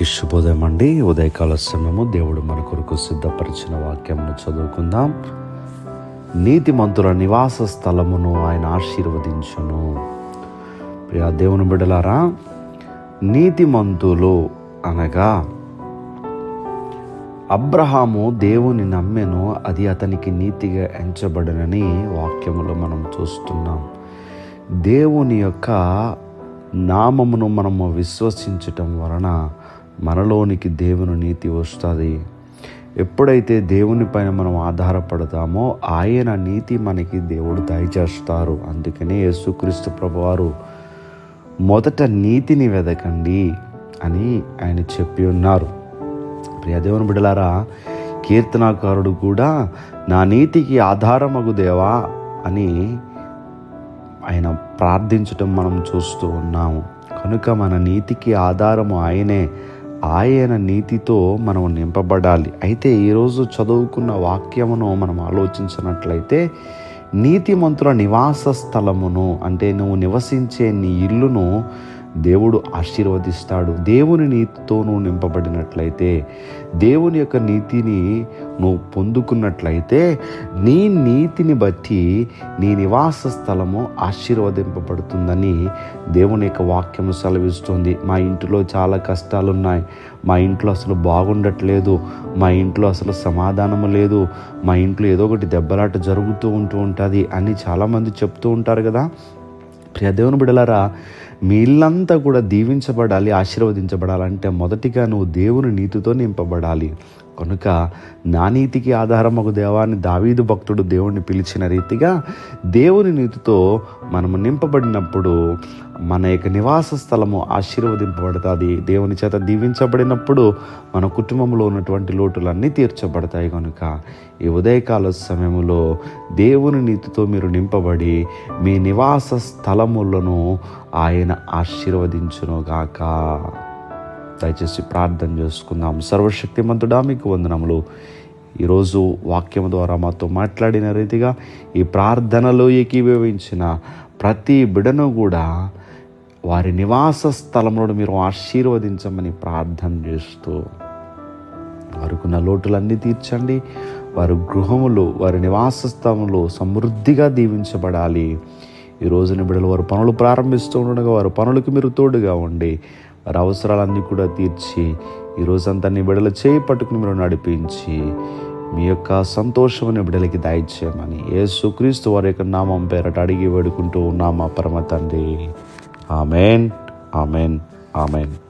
అందరికీ శుభోదయం అండి ఉదయకాల సమయము దేవుడు మన కొరకు సిద్ధపరిచిన వాక్యంను చదువుకుందాం. నీతిమంతుల నివాస స్థలమును ఆయన ఆశీర్వదించును. ప్రియా దేవుని బిడలారా నీతిమంతులు అనగా అబ్రహాము దేవుని నమ్మెను అది అతనికి నీతిగా ఎంచబడనని వాక్యములో మనం చూస్తున్నాం. దేవుని యొక్క నామమును మనము విశ్వసించటం వలన మనలోనికి దేవుని నీతి వస్తుంది. ఎప్పుడైతే దేవుని పైన మనం ఆధారపడతామో ఆయన నీతి మనకి దేవుడు దయచేస్తారు. అందుకనే యేసుక్రీస్తు ప్రభువారు మొదట నీతిని వెదకండి అని ఆయన చెప్పి ఉన్నారు. ప్రియదేవుని బిడలారా కీర్తనాకారుడు కూడా నా నీతికి ఆధారమగు దేవా అని ఆయన ప్రార్థించటం మనం చూస్తూ ఉన్నాము. కనుక మన నీతికి ఆధారము ఆయనే ఆయన నీతితో మనం నింపబడాలి. అయితే ఈరోజు చదువుకున్న వాక్యమును మనం ఆలోచించినట్లయితే నీతిమంతుల నివాస స్థలమును అంటే నువ్వు నివసించే నీ ఇల్లును దేవుడు ఆశీర్వదిస్తాడు. దేవుని నీతితో నువ్వు నింపబడినట్లయితే దేవుని యొక్క నీతిని నువ్వు పొందుకున్నట్లయితే నీ నీతిని బట్టి నీ నివాస స్థలము ఆశీర్వదింపబడుతుందని దేవుని యొక్క వాక్యము సెలవిస్తుంది. మా ఇంటిలో చాలా కష్టాలు ఉన్నాయి మా ఇంట్లో అసలు బాగుండట్లేదు. మా ఇంట్లో అసలు సమాధానము లేదు. మా ఇంట్లో ఏదో ఒకటి దెబ్బలాట జరుగుతూ ఉంటూ ఉంటుంది అని చాలామంది చెప్తూ ఉంటారు కదా. ప్రియ దేవుని బిడలారా మీ ఇల్లంతా కూడా దీవించబడాలి ఆశీర్వదించబడాలంటే మొదటిగా నువ్వు దేవుని నీతితో నింపబడాలి. కనుక నా నీతికి ఆధారం ఒక దేవాన్ని దావీదు భక్తుడు దేవుణ్ణి పిలిచిన రీతిగా దేవుని నీతితో మనము నింపబడినప్పుడు మన యొక్క నివాస స్థలము ఆశీర్వదింపబడుతుంది. దేవుని చేత దీవించబడినప్పుడు మన కుటుంబంలో ఉన్నటువంటి లోటులన్నీ తీర్చబడతాయి కనుక. ఈ ఉదయకాల సమయంలో దేవుని నీతితో మీరు నింపబడి మీ నివాస స్థలములను ఆయన ఆశీర్వదించునుగాక. దయచేసి ప్రార్థన చేసుకుందాం. సర్వశక్తిమంతుడా మీకు వందనములు. ఈరోజు వాక్యం ద్వారా మాతో మాట్లాడిన రీతిగా ఈ ప్రార్థనలో ఏకీభవించిన ప్రతి బిడను కూడా వారి నివాస స్థలంలో మీరు ఆశీర్వదించమని ప్రార్థన చేస్తూ వారికున్న లోటులన్నీ తీర్చండి. వారి గృహములు వారి నివాస స్థలంలో సమృద్ధిగా దీవించబడాలి. ఈ రోజున బిడలు వారు పనులు ప్రారంభిస్తూ ఉండగా వారి పనులకు మీరు తోడుగా ఉండి వారి అవసరాలన్నీ కూడా తీర్చి ఈ రోజంతా నీ బిడ్డలు చేయి పట్టుకుని మీరు నడిపించి మీ యొక్క సంతోషమని బిడలకి దయచేయమని యేసుక్రీస్తు వారి యొక్క నామం పేరట అడిగి వేడుకుంటూ ఉన్నామా పరమ తండ్రి. ఆమెన్. ఆమెన్. ఆమెన్.